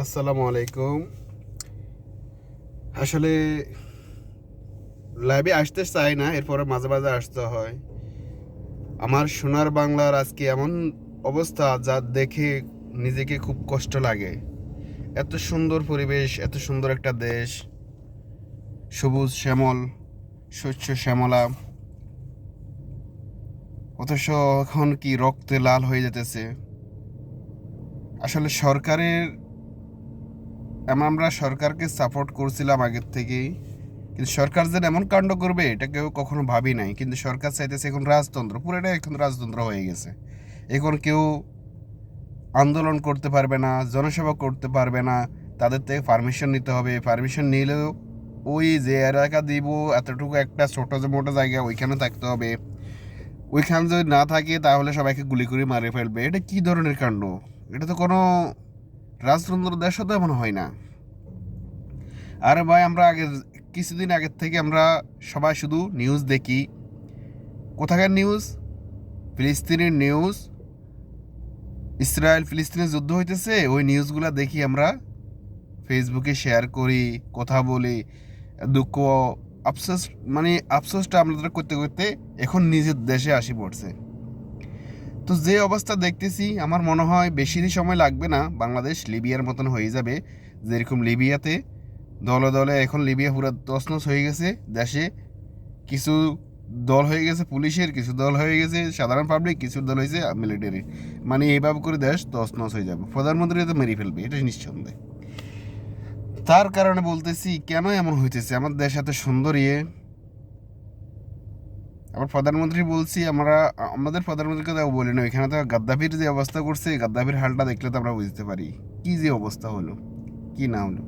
আসসালামু আলাইকুম। আসলে লাইভে আসতে চাই না, এরপরে মাঝে মাঝে আসতে হয়। আমার সোনার বাংলার আজকে এমন অবস্থা যা দেখে নিজেকে খুব কষ্ট লাগে। এত সুন্দর পরিবেশ, এত সুন্দর একটা দেশ। সবুজ শ্যামল, স্বচ্ছ শ্যামলা। অথচ এখন কি রক্তে লাল হয়ে যেতেছে। আসলে সরকারের আমরা সরকারকে সাপোর্ট করছিলাম আগের থেকেই। কিন্তু সরকার যেন এমন কাণ্ড করবে, এটা কেউ কখনো ভাবি নাই। কিন্তু সরকার চাইতেছে এখন রাজতন্ত্র পুরোটা এখন রাজতন্ত্র হয়ে গেছে। এখন কেউ আন্দোলন করতে পারবে না, জনসেবা করতে পারবে না, তাদের থেকে পারমিশন নিতে হবে। পারমিশন নিলেও ওই যে এলাকা দিব, এতটুকু একটা ছোটো যে মোটো জায়গা, ওইখানে থাকতে হবে। ওইখানে যদি না থাকে, তাহলে সবাইকে গুলি করে মারে ফেলবে। এটা কি ধরনের কাণ্ড? এটা তো কোনো রাজতন্ত্র দেশও তো এমন হয় না। আরে ভাই, আমরা আগের, কিছুদিন আগের থেকে আমরা সবাই শুধু নিউজ দেখি। কোথাকার নিউজ ফিলিস্তিনের নিউজ ইসরায়েল ফিলিস্তিনের যুদ্ধ হইতেছে, ওই নিউজগুলো দেখি আমরা। ফেসবুকে শেয়ার করি, কথা বলি, দুঃখ, আফসোস মানে আফসোসটা আমরা করতে করতে এখন নিজের দেশে আসি পড়ছে। তো যে অবস্থা দেখতেছি, আমার মনে হয় বেশি সময় লাগবে না বাংলাদেশ লিবিয়ার মতন হয়ে যাবে, যেরকম লিবিয়াতে দলে দলে এখন লিবিয়া পুরো তছনছ হয়ে গেছে, দেশে কিছু দল হয়ে গেছে পুলিশের, কিছু দল হয়ে গেছে সাধারণ পাবলিক কিছু দল হয়েছে মিলিটারি মানে এইভাবে করে দেশ তছনছ হয়ে যাবে। প্রধানমন্ত্রী তো মেরে ফেলবে, এটা নিঃসন্দেহ। তার কারণে বলতেছি, কেন এমন হইতেছে? আমার দেশ এত সুন্দর ইয়ে আবার প্রধানমন্ত্রী বলছি, আমরা, আমাদের প্রধানমন্ত্রীকে তো বলি না, এখানে তো গাদ্দাফির যে অবস্থা করছে, গাদ্দাফির হালটা দেখলে তো আমরা বুঝতে পারি। কি যে অবস্থা হলো, কি না হলো।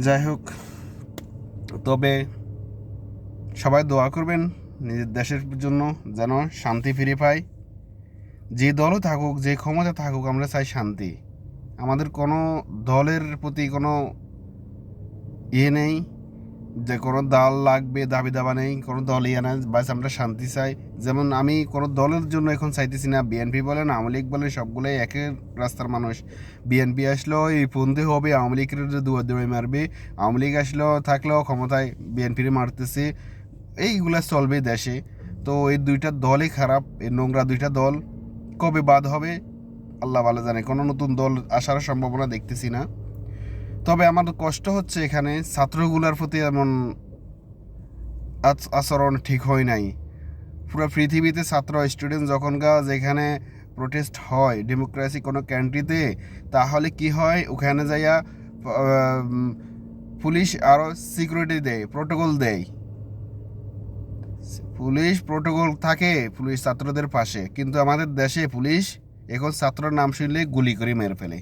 যাই হোক, তবে সবাই দোয়া করবেন নিজের দেশের জন্য যেন শান্তি ফিরে পায়। যে দলও থাকুক, যে ক্ষমতা থাকুক, আমরা চাই শান্তি। আমাদের কোনো দলের প্রতি কোনো ইয়ে নেই। যে কোনো দল লাগবে দাবি দাবা নেই, কোনো দল ইয়ে না বাস আমরা শান্তি চাই। যেমন আমি কোনো দলের জন্য এখন চাইতেছি না। বিএনপি বলেন, আওয়ামী লীগ বলেন, সবগুলোই একই রাস্তার মানুষ। বিএনপি আসলেও এই পন্থী হবে, আওয়ামী লীগের দুয়ার দুয়ে মারবে। আওয়ামী লীগ আসলেও থাকলেও ক্ষমতায় বিএনপির মারতেছে। এইগুলা চলবে দেশে। তো এই দুইটা দলই খারাপ, এই নোংরা দুইটা দল কবে বাদ হবে, আল্লাহ ভালো জানে। কোনো নতুন দল আসার সম্ভাবনা দেখতেছি না। তবে আমার কষ্ট হচ্ছে এখানে ছাত্রগুলোর প্রতি এমন আচরণ ঠিক হয় নাই। পুরো পৃথিবীতে ছাত্র স্টুডেন্ট যখন গা যেখানে প্রোটেস্ট হয় ডেমোক্রেসি কোনো কান্ট্রিতে তাহলে কি হয়? ওখানে যাইয়া পুলিশ আরও সিকিউরিটি দেয় প্রোটোকল দেয়। পুলিশ প্রোটোকল থাকে পুলিশ ছাত্রদের পাশে, কিন্তু আমাদের দেশে পুলিশ এখন ছাত্রর নাম শুনলে গুলি করে মেরে ফেলে।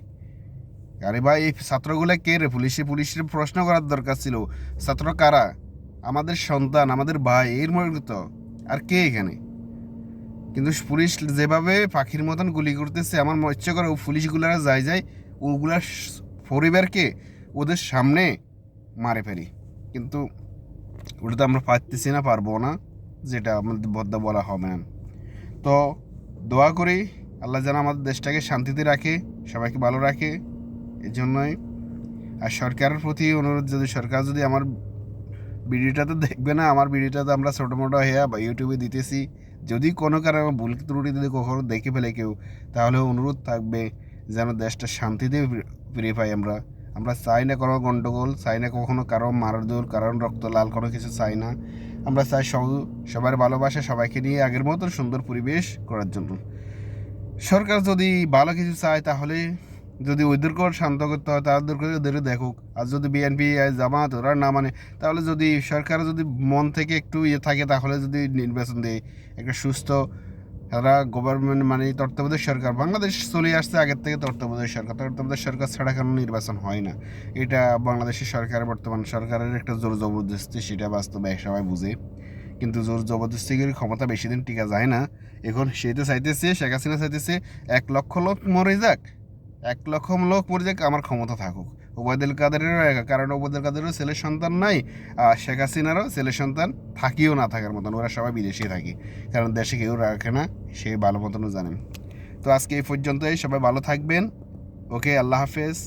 আরে ভাই, এই ছাত্রগুলো কে রে? পুলিশে পুলিশের প্রশ্ন করার দরকার ছিল। ছাত্র কারা? আমাদের সন্তান, আমাদের ভাই, এর মধ্যে তো। আর কে এখানে? কিন্তু পুলিশ যেভাবে পাখির মতন গুলি করতেছে, আমার ইচ্ছে করে ও পুলিশগুলারা যায় যায়, ওগুলার পরিবারকে ওদের সামনে মারে ফেলি। কিন্তু ওটা তো আমরা পারতেছি না, পারব না, যেটা আমাদের বদ্ধ বলা হবে না। তো দোয়া করি, আল্লাহ যেন আমাদের দেশটাকে শান্তিতে রাখে, সবাইকে ভালো রাখে। এই জন্যই আর সরকারের প্রতি অনুরোধ, যদি সরকার যদি আমার ভিডিওটা তো দেখবে না, আমার ভিডিওটা তো আমরা ছোটো মোটো হেয়া বা ইউটিউবে দিতেছি, যদি কোনো কারণে ভুল ত্রুটি যদি কখনো দেখে ফেলে কেউ, তাহলে অনুরোধ থাকবে যেন দেশটা শান্তিতে ফিরে- পাই আমরা। আমরা চাই না কোনো গণ্ডগোল চাই না কখনো কারও মারধর কারণ রক্ত লাল, কোনো কিছু চাই না। আমরা চাই সব, সবার ভালোবাসা সবাইকে নিয়ে আগের মতো সুন্দর পরিবেশ করার জন্য। সরকার যদি ভালো কিছু চায় তাহলে যদি ওদেরকেও শান্ত করতে হয় তাদেরকে ওদেরও দেখুক। আর যদি বিএনপি জামাত, ওরা না মানে তাহলে যদি সরকার যদি মন থেকে একটু ইয়ে থাকে, তাহলে যদি নির্বাচন দেয়। একটা সুস্থ তারা গভর্নমেন্ট মানে তত্ত্বাবধায়ক সরকার। বাংলাদেশ চলে আসছে আগের থেকে তত্ত্বাবধায়ক সরকার। তত্ত্বাবধায়ক সরকার ছাড়া কোনো নির্বাচন হয় না। এটা বাংলাদেশের সরকার, বর্তমান সরকারের একটা জোর জবরদস্তি, সেটা বাস্তবে সবাই বুঝে। কিন্তু জোর জবরদস্তি করে ক্ষমতা বেশি দিন টিকা যায় না। এখন সে তো চাইতেছে, শেখ হাসিনা চাইতেছে, এক লক্ষ লোক মরে যাক। এক লক্ষ লোক মরে যাক, আমার ক্ষমতা থাকুক। ওবায়দুল কাদেরেরও একা, কারণ ওবায়দুল কাদেরও ছেলের সন্তান নাই, আর শেখ হাসিনারও ছেলের সন্তান থাকিও না থাকার মতন। ওরা সবাই বিদেশে থাকে, কারণ দেশে কেউ রাখে না, সে ভালো মতনও জানেন তো আজকে এই পর্যন্তই, সবাই ভালো থাকবেন। ওকে, আল্লাহ হাফেজ।